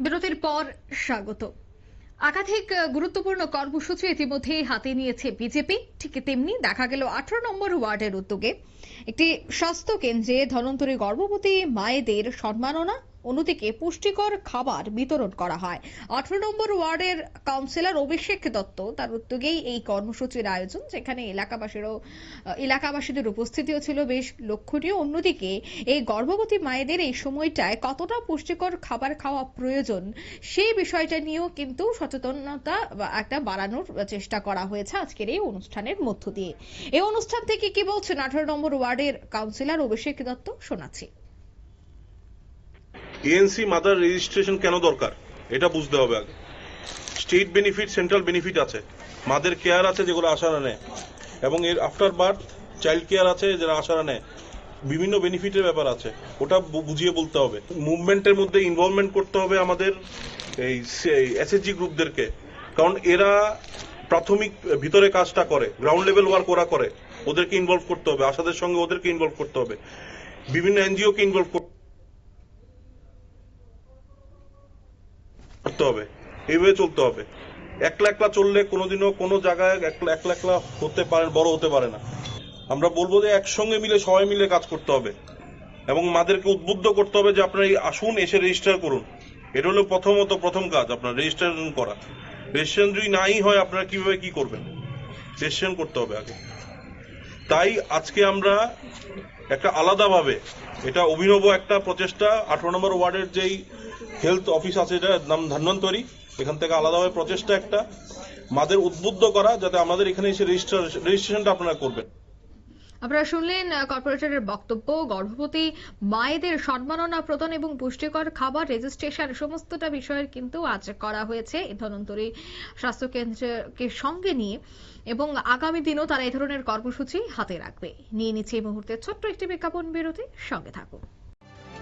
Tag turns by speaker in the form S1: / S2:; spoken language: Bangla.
S1: বিরতির পর স্বাগত। একাধিক গুরুত্বপূর্ণ কর্মসূচি ইতিমধ্যেই হাতে নিয়েছে বিজেপি। ঠিক তেমনি দেখা গেল আঠারো নম্বর ওয়ার্ডের উদ্যোগে। একটি স্বাস্থ্য কেন্দ্রে ধনন্তরী গর্ভবতী মায়েদের সম্মাননা অন্যদিকে পুষ্টিকর খাবার বিতরণ করা হয়। আঠারো নম্বর ওয়ার্ডের কাউন্সিলর অভিষেক দত্ত তার উদ্যোগেই এই কর্মসূচির আয়োজন, যেখানে এলাকাবাসীরও, এলাকাবাসীদের উপস্থিতিও ছিল বেশ লক্ষণীয়। অন্যদিকে এই গর্ভবতী মায়েদের এই সময়টায় কতটা পুষ্টিকর খাবার খাওয়া প্রয়োজন সেই বিষয়টা নিয়েও কিন্তু সচেতনতা একটা বাড়ানোর চেষ্টা করা হয়েছে আজকের এই অনুষ্ঠানের মধ্য দিয়ে। এই অনুষ্ঠান থেকে কি বলছেন আঠারো নম্বর ওয়ার্ডের কাউন্সিলর অভিষেক দত্ত? শোনাচ্ছি।
S2: এএনসি মাদার রেজিস্ট্রেশন কেন দরকার? এটা বুঝতে হবে আগে। স্টেট বেনিফিট সেন্ট্রাল বেনিফিট আছে। মাদের কেয়ার আছে যেগুলো আশারা নেয়। এবং এর আফটার বার্থ চাইল্ড কেয়ার আছে যারা আশারা নেয়। বিভিন্ন বেনিফিটের ব্যাপার আছে। ওটা বুঝিয়ে বলতে হবে। মুভমেন্টের মধ্যে ইনভলভমেন্ট করতে হবে আমাদের এই এসএসজি গ্রুপদেরকে। কারণ এরা প্রাথমিক ভিতরে কাজটা করে গ্রাউন্ড লেভেল ওয়ার্ক ওরা করে। ওদেরকে ইনভলভ করতে হবে, আশাদের সঙ্গে ওদেরকে ইনভলভ করতে হবে। বিভিন্ন এনজিওকে ইনভলভ করতে করতে হবে। এইভাবে চলতে হবে। একলা একলা চললে কোনোদিনও কোনো জায়গায় একলা একলা একলা হতে পারে, বড় হতে পারে না। আমরা বলব যে একসঙ্গে মিলে, সবাই মিলে কাজ করতে হবে। এবং মাদেরকে উদ্বুদ্ধ করতে হবে যে আপনারা এই আসুন, এসে রেজিস্টার করুন। এটা হলো প্রথমত প্রথম কাজ, আপনার রেজিস্ট্রেশন করা। রেজিস্ট্রেশন যদি নাই হয়, আপনারা কীভাবে কি করবেন? রেজিস্ট্রেশন করতে হবে আগে। তাই আজকে আমরা একটা আলাদাভাবে, এটা অভিনব একটা প্রচেষ্টা, আঠারো নম্বর ওয়ার্ডের যেই হেলথ অফিস আছে, এটা নাম ধন্বন্তরী। এখান থেকে আলাদাভাবে প্রচেষ্টা একটা। মাদের উদ্বুদ্ধ করা, যাতে আমাদের এখানে এসে রেজিস্ট্রেশনটা আপনারা করবেন।
S1: আপনারা শুনলেন কর্পোরেটরের বক্তব্য, গর্ভবতী মায়েদের সম্মাননা প্রদান এবং পুষ্টিকর খাবার রেজিস্ট্রেশন সমস্তটা বিষয়ের কিন্তু আজ করা হয়েছে ধনন্তরী স্বাস্থ্য কেন্দ্রকে সঙ্গে নিয়ে। এবং আগামী দিনেও তারা এই ধরনের কর্মসূচি হাতে রাখবে। নিয়ে নিচ্ছে এই মুহূর্তে ছোট্ট একটি বিজ্ঞাপন বিরতি, সঙ্গে থাকুন।